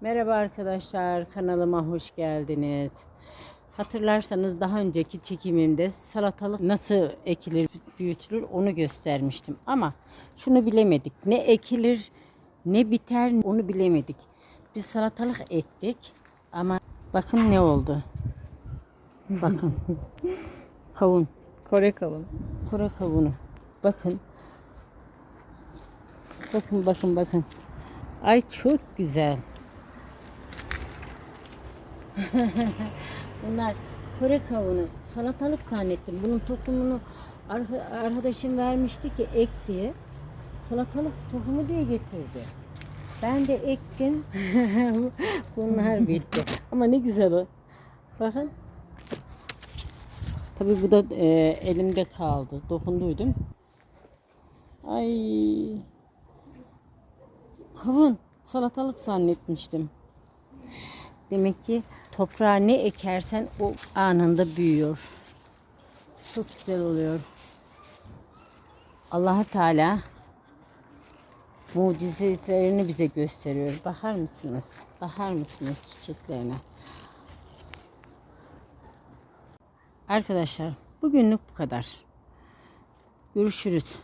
Merhaba arkadaşlar, kanalıma hoş geldiniz. Hatırlarsanız daha önceki çekimimde salatalık nasıl ekilir, büyütülür onu göstermiştim. Ama şunu bilemedik. Ne ekilir, ne biter onu bilemedik. Biz salatalık ektik ama bakın ne oldu. Bakın. Kavun. Kore kavunu. Kore kavunu. Bakın. Bakın bakın bakın. Ay çok güzel. Bunlar Kore kavunu. Salatalık zannettim. Bunun tohumunu arka- arkadaşım vermişti ki ek diye. Salatalık tohumu diye getirdi. Ben de ektim. Bunlar bitti. Ama ne güzel o. Bakın. Tabii bu da e, elimde kaldı. Dokunduydum. Ay. Kavun. Salatalık zannetmiştim. Demek ki toprağa ne ekersen o anında büyüyor. Çok güzel oluyor. allah Teala mucizelerini bize gösteriyor. Bakar mısınız? Bakar mısınız çiçeklerine? Arkadaşlar bugünlük bu kadar. Görüşürüz.